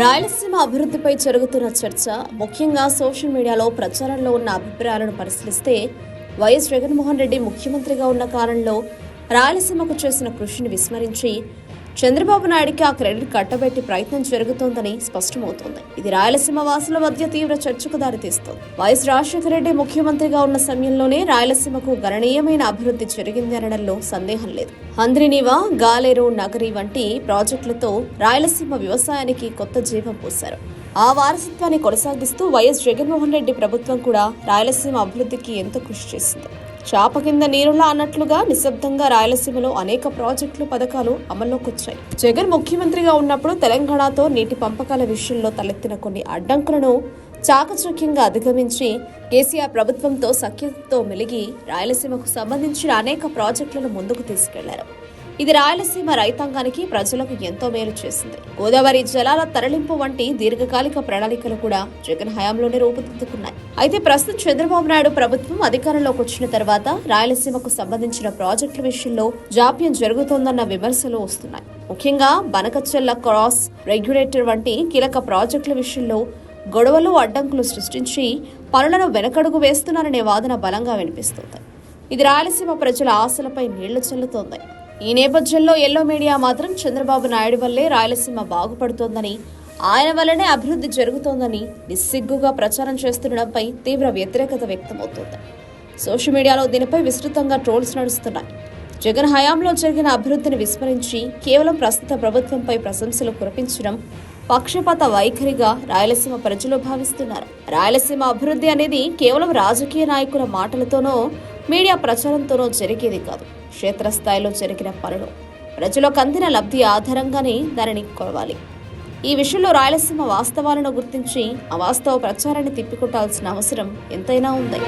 రాయలసీమ అభివృద్ధిపై జరుగుతున్న చర్చ ముఖ్యంగా సోషల్ మీడియాలో ప్రచారంలో ఉన్న అభిప్రాయాలను పరిశీలిస్తే వైఎస్ జగన్మోహన్ రెడ్డి ముఖ్యమంత్రిగా ఉన్న కాలంలో రాయలసీమకు చేసిన కృషిని విస్మరించి చంద్రబాబు నాయుడికి ఆ క్రెడిట్ కట్టబెట్టి ప్రయత్నం జరుగుతోందని స్పష్టమవుతోంది. ఇది రాయలసీమ వాసుల మధ్య తీవ్ర చర్చకు దారితీస్తోంది. వైఎస్ రాజశేఖర రెడ్డి ముఖ్యమంత్రిగా ఉన్న సమయంలోనే రాయలసీమకు గణనీయమైన అభివృద్ధి జరిగింది అనడంలో సందేహం లేదు. హంద్రినివా గాలేరు నగరి వంటి ప్రాజెక్టులతో రాయలసీమ వ్యవసాయానికి కొత్త జీవం పోశారు. ఆ వారసత్వాన్ని కొనసాగిస్తూ వైఎస్ జగన్మోహన్ రెడ్డి ప్రభుత్వం కూడా రాయలసీమ అభివృద్ధికి ఎంతో కృషి చేసింది. చాప కింద నీరులా అన్నట్లుగా నిశ్శబ్దంగా రాయలసీమలో అనేక ప్రాజెక్టులు పథకాలు అమల్లోకి వచ్చాయి జగన్ ముఖ్యమంత్రిగా ఉన్నప్పుడు తెలంగాణతో నీటి పంపకాల విషయంలో తలెత్తిన కొన్ని అడ్డంకులను చాకచక్యంగా అధిగమించి కేసీఆర్ ప్రభుత్వంతో సఖ్యతతో మెలిగి రాయలసీమకు సంబంధించిన అనేక ప్రాజెక్టులను ముందుకు తీసుకెళ్ళారు. ఇది రాయలసీమ రైతాంగానికి ప్రజలకు ఎంతో మేలు చేసింది. గోదావరి జలాల తరలింపు వంటి దీర్ఘకాలిక ప్రణాళికలు కూడా జగన్ హయాంలోనే రూపుదిద్దుకున్నాయి. అయితే ప్రస్తుతం చంద్రబాబు నాయుడు ప్రభుత్వం అధికారంలోకి వచ్చిన తర్వాత రాయలసీమకు సంబంధించిన ప్రాజెక్టుల విషయంలో జాప్యం జరుగుతోందన్న విమర్శలు వస్తున్నాయి. ముఖ్యంగా బనకచెల్ల క్రాస్ రెగ్యులేటర్ వంటి కీలక ప్రాజెక్టుల విషయంలో గొడవలు అడ్డంకులు సృష్టించి పనులను వెనకడుగు వేస్తున్నారనే వాదన బలంగా వినిపిస్తోంది. ఇది రాయలసీమ ప్రజల ఆశలపై నీళ్ళు చల్లుతోంది. ఈ నేపథ్యంలో ఎల్లో మీడియా మాత్రం చంద్రబాబు నాయుడు వల్లే రాయలసీమ బాగుపడుతోందని ఆయన వల్లనే అభివృద్ధి జరుగుతోందని నిస్సిగ్గుగా ప్రచారం చేస్తుండడంపై తీవ్ర వ్యతిరేకత వ్యక్తమవుతోంది. సోషల్ మీడియాలో దీనిపై విస్తృతంగా ట్రోల్స్ నడుస్తున్నాయి. జగన్ హయాంలో జరిగిన అభివృద్ధిని విస్మరించి కేవలం ప్రస్తుత ప్రభుత్వంపై ప్రశంసలు కురిపించడం పక్షపాత వైఖరిగా రాయలసీమ ప్రజలు భావిస్తున్నారు. రాయలసీమ అభివృద్ధి అనేది కేవలం రాజకీయ నాయకుల మాటలతోనో మీడియా ప్రచారంతోనో జరిగేది కాదు. క్షేత్రస్థాయిలో జరిగిన పనులు ప్రజలకు అందిన లబ్ధి ఆధారంగానే దానిని కొలవాలి. ఈ విషయంలో రాయలసీమ వాస్తవాలను గుర్తించి అవాస్తవ ప్రచారాన్ని తిప్పికొట్టాల్సిన అవసరం ఎంతైనా ఉంది.